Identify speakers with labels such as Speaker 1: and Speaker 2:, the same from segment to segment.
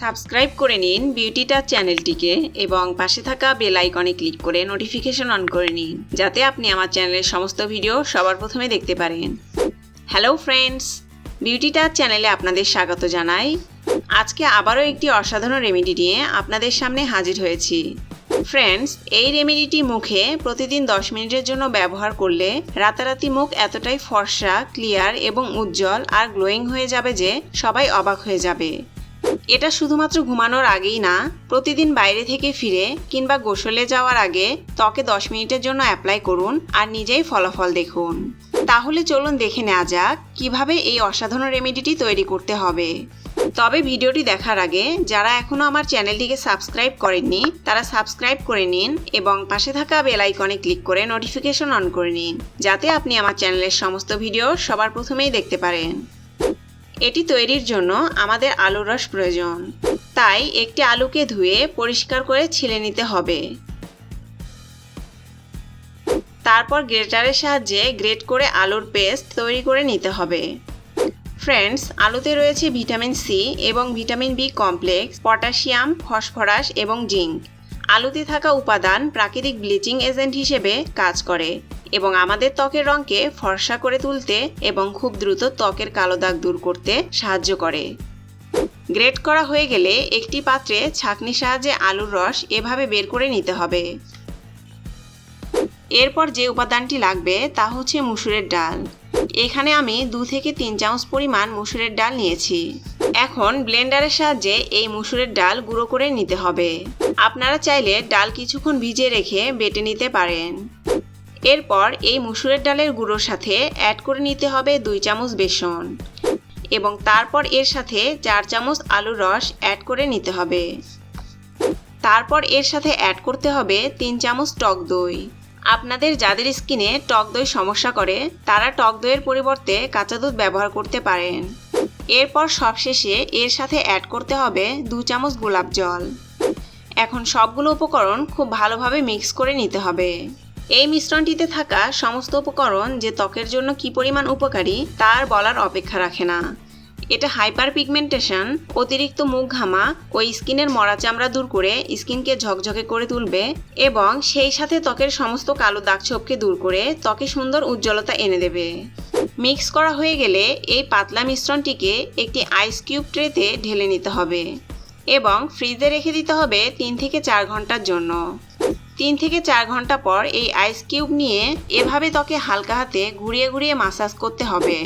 Speaker 1: Subscribe করে নিন beauty touch চ্যানেলটিকে এবং পাশে থাকা বেল আইকনে ক্লিক করে নোটিফিকেশন অন করে নিন, যাতে আপনি আমার চ্যানেলের সমস্ত ভিডিও সবার প্রথমে দেখতে পারেন। হ্যালো ফ্রেন্ডস বিউটি টাচ চ্যানেলে আপনাদের স্বাগত জানাই। আজকে আবারও একটি অসাধারণ রেমেডি নিয়ে আপনাদের সামনে হাজির হয়েছি। ফ্রেন্ডস এই রেমেডিটি মুখে প্রতিদিন 10 মিনিটের জন্য ব্যবহার করলে রাতারাতি মুখ এতটাই ফর্সা ক্লিয়ার এবং উজ্জ্বল আর গ্লোয়িং হয়ে যাবে যে সবাই অবাক হয়ে যাবে। এটা শুধুমাত্র ঘুমানোর আগেই না, প্রতিদিন বাইরে থেকে ফিরে কিংবা গোসলে যাওয়ার আগে ত্বকে 10 মিনিটের জন্য অ্যাপ্লাই করুন আর নিজেই ফলাফল দেখুন। তাহলে চলুন দেখে নেওয়া যাক কীভাবে এই অসাধারণ রেমেডিটি তৈরি করতে হবে। তবে ভিডিওটি দেখার আগে, যারা এখনও আমার চ্যানেলটিকে সাবস্ক্রাইব করেননি, তারা সাবস্ক্রাইব করে নিন এবং পাশে থাকা বেল আইকনে ক্লিক করে নোটিফিকেশন অন করে নিন, যাতে আপনি আমার চ্যানেলের সমস্ত ভিডিও সবার প্রথমেই দেখতে পারেন। এটি তৈরির জন্য আমাদের আলুর রস প্রয়োজন। তাই একটি আলুকে ধুয়ে পরিষ্কার করে ছিলে নিতে হবে। তারপর গ্রেটারের সাহায্যে গ্রেট করে আলুর পেস্ট তৈরি করে নিতে হবে। ফ্রেন্ডস, আলুতে রয়েছে ভিটামিন সি এবং vitamin B complex, potassium, phosphorus এবং জিঙ্ক। আলুতে থাকা উপাদান প্রাকৃতিক ব্লিচিং এজেন্ট হিসেবে কাজ করে। এবং আমাদের ত্বকের রঙকে ফর্সা করে তুলতে এবং খুব দ্রুত ত্বকের কালো দাগ দূর করতে সাহায্য করে। গ্রেট করা হয়ে গেলে একটি পাত্রে ছাঁকনির সাহায্যে আলুর রস এভাবে বের করে নিতে হবে। এরপর যে উপাদানটি লাগবে তা হচ্ছে মুসুরের ডাল। এখানে আমি দু থেকে তিন চামচ পরিমাণ মুসুরের ডাল নিয়েছি। এখন ব্লেন্ডারের সাহায্যে এই মুসুরের ডাল গুঁড়ো করে নিতে হবে। আপনারা চাইলে ডাল কিছুক্ষণ ভিজিয়ে রেখে বেটে নিতে পারেন। এরপর এই মুসুরের ডালের গুঁড়োর সাথে অ্যাড করে নিতে হবে দুই চামচ বেসন। এবং তারপর এর সাথে চার চামচ আলুর রস অ্যাড করে নিতে হবে। তারপর এর সাথে অ্যাড করতে হবে তিন চামচ টক দই। আপনাদের যাদের স্কিনে টক দই সমস্যা করে, তারা টক দইয়ের পরিবর্তে কাঁচা দুধ ব্যবহার করতে পারেন। এরপর সবশেষে এর সাথে অ্যাড করতে হবে দু চামচ গোলাপ জল। এখন সবগুলো উপকরণ খুব ভালোভাবে মিক্স করে নিতে হবে। এই মিশ্রণটিতে থাকা সমস্ত উপকরণ যে ত্বকের জন্য কি পরিমাণ উপকারী, তার বলার অপেক্ষা রাখে না। এটা হাইপার পিগমেন্টেশন অতিরিক্ত মুখ ঘামা ও স্কিনের মরা চামড়া দূর করে স্কিনকে ঝকঝকে করে তুলবে এবং সেই সাথে ত্বকের সমস্ত কালো দাগ ছোপকে দূর করে ত্বকে সুন্দর উজ্জ্বলতা এনে দেবে। মিক্স করা হয়ে গেলে এই পাতলা মিশ্রণটিকে একটি আইস কিউব ট্রেতে ঢেলে নিতে হবে এবং ফ্রিজে রেখে দিতে হবে তিন থেকে চার ঘণ্টার জন্য। তিন থেকে চার ঘণ্টা পর এই আইস কিউব নিয়ে এভাবে ত্বকে হালকা হাতে ঘুরিয়ে ঘুরিয়ে মাসাজ করতে হবে।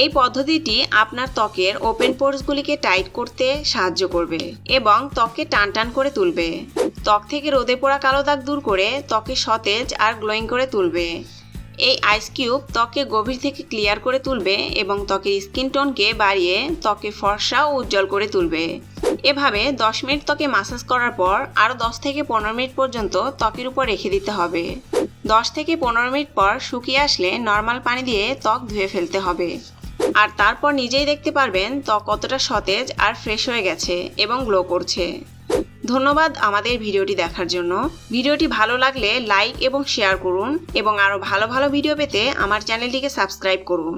Speaker 1: এই পদ্ধতিটি আপনার ত্বকের ওপেন পোর্সগুলিকে টাইট করতে সাহায্য করবে এবং ত্বককে টান টান করে তুলবে। ত্বক থেকে রোদে পোড়া কালো দাগ দূর করে ত্বকে সতেজ আর গ্লোয়িং করে তুলবে। এই আইস কিউব ত্বকে গভীর থেকে ক্লিয়ার করে তুলবে এবং ত্বকের স্কিন টোনকে বাড়িয়ে ত্বকে ফর্সা ও উজ্জ্বল করে তুলবে। এভাবে 10 মিনিট ত্বকে মাসাজ করার পর আরও 10 থেকে পনেরো মিনিট পর্যন্ত ত্বকের উপর রেখে দিতে হবে। 10 থেকে পনেরো মিনিট পর শুকিয়ে আসলে নর্মাল পানি দিয়ে ত্বক ধুয়ে ফেলতে হবে। আর তারপর নিজেই দেখতে পারবেন ত্বক কতটা সতেজ আর ফ্রেশ হয়ে গেছে এবং গ্লো করছে। ধন্যবাদ আমাদের ভিডিওটি দেখার জন্য। ভিডিওটি ভালো লাগলে লাইক এবং শেয়ার করুন এবং আরও ভালো ভালো ভিডিও পেতে আমার চ্যানেলটিকে সাবস্ক্রাইব করুন।